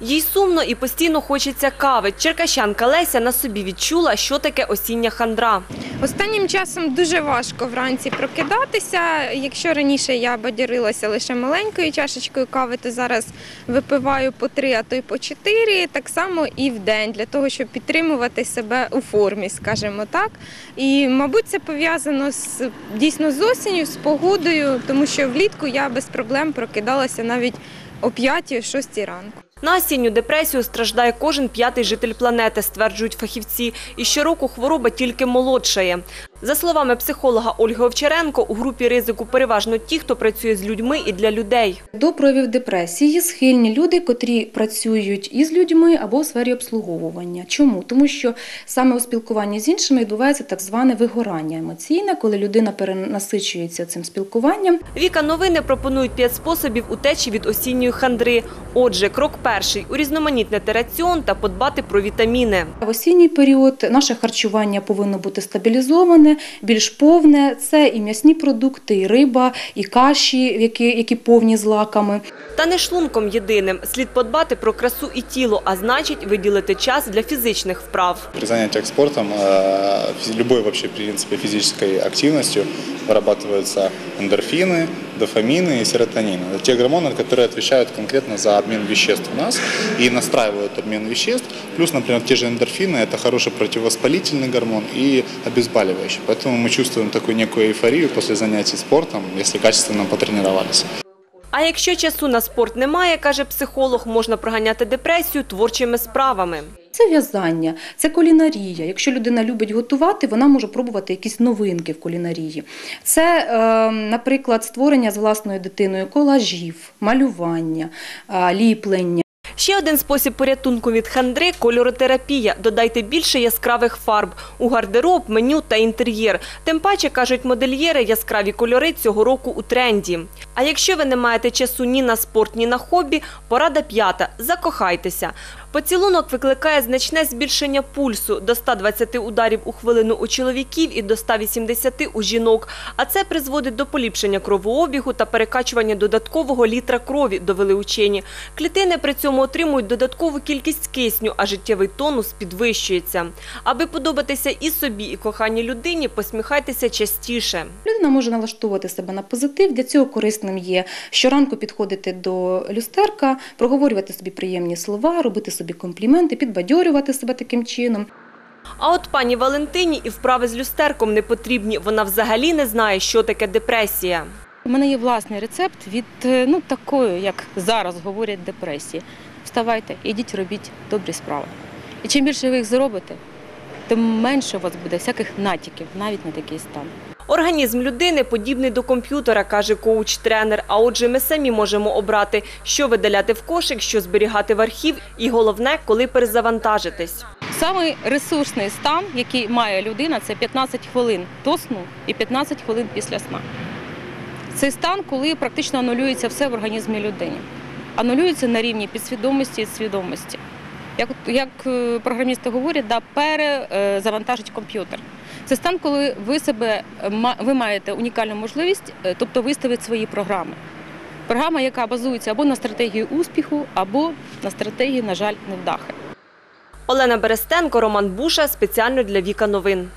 Їй сумно і постійно хочеться кави. Черкащанка Леся на собі відчула, що таке осіння хандра. Останнім часом дуже важко вранці прокидатися. Якщо раніше я бадярилася лише маленькою чашечкою кави, то зараз випиваю по три, а то й по чотири. Так само і в день для того, щоб підтримувати себе у формі, скажімо так. І, мабуть, це пов'язано з дійсно з осінню, з погодою, тому що влітку я без проблем прокидалася навіть о 5-6 ранку. На осінню депресію страждає кожен п'ятий житель планети, стверджують фахівці. І щороку хвороба тільки молодшає. За словами психолога Ольги Овчаренко, у групі ризику переважно ті, хто працює з людьми і для людей. До проявів депресії схильні люди, котрі працюють із людьми або у сфері обслуговування. Чому? Тому що саме у спілкуванні з іншими відбувається так зване вигорання емоційне, коли людина перенасичується цим спілкуванням. Віка новини пропонують п'ять способів утечі від осінньої хандри. Отже, крок перший – урізноманітнити раціон та подбати про вітаміни. В осінній період наше харчування повинно бути стабілізоване, більш повне. Це і м'ясні продукти, і риба, і каші, які, які повні злаками. Та не шлунком єдиним. Слід подбати про красу і тіло, а значить виділити час для фізичних вправ. При занятиях спортом, э, физи- любой вообще, в принципе, физической активностью вырабатываются эндорфины, дофамины и серотонин. Это те гормоны, которые отвечают конкретно за обмен веществ у нас и настраивают обмен веществ. Плюс, например, те же эндорфины – это хороший противовоспалительный гормон и обезболивающий. Поэтому мы чувствуем такую некую эйфорию после занятий спортом, если качественно потренировались. А якщо часу на спорт немає, каже психолог, можна проганяти депресію творчими справами. Це в'язання, це кулінарія. Якщо людина любить готувати, вона може пробувати якісь новинки в кулінарії. Це, е, наприклад, створення з власною дитиною колажів, малювання, е, ліплення. Ще один спосіб порятунку від хандри – кольоротерапія. Додайте більше яскравих фарб у гардероб, меню та інтер'єр. Тим паче, кажуть модельєри, яскраві кольори цього року у тренді. А якщо ви не маєте часу ні на спорт, ні на хобі, порада п'ята – закохайтеся. Поцілунок викликає значне збільшення пульсу – до 120 ударів у хвилину у чоловіків і до 180 у жінок. А це призводить до поліпшення кровообігу та перекачування додаткового літра крові, довели учені. Клітини при цьому отримують додаткову кількість кисню, а життєвий тонус підвищується. Аби подобатися і собі, і коханій людині, посміхайтеся частіше. Людина може налаштовувати себе на позитив. Для цього корисним є щоранку підходити до люстерка, проговорювати собі приємні слова, робити собі компліменти, підбадьорювати себе таким чином. А от пані Валентині і вправи з люстерком не потрібні. Вона взагалі не знає, що таке депресія. У мене є власний рецепт від е, ну такої, як зараз говорять, депресії. Вставайте, ідіть, робіть добрі справи. І чим більше ви їх зробите, тим менше у вас буде всяких натяків навіть на такий стан. Організм людини подібний до комп'ютера, каже коуч-тренер. А отже, ми самі можемо обрати, що видаляти в кошик, що зберігати в архів, і головне, коли перезавантажитись. Самий ресурсний стан, який має людина, це 15 хвилин до сну і 15 хвилин після сна. Це стан, коли практично анулюється все в організмі людини. Анулюється на рівні підсвідомості і свідомості. Як, як е, програмісти говорять, да, перезавантажить комп'ютер. Це стан, коли ви себе е, ви маєте унікальну можливість, е, тобто виставити свої програми. Програма, яка базується або на стратегії успіху, або на стратегії, на жаль, невдахи. Олена Берестенко, Роман Буша спеціально для Віка Новин.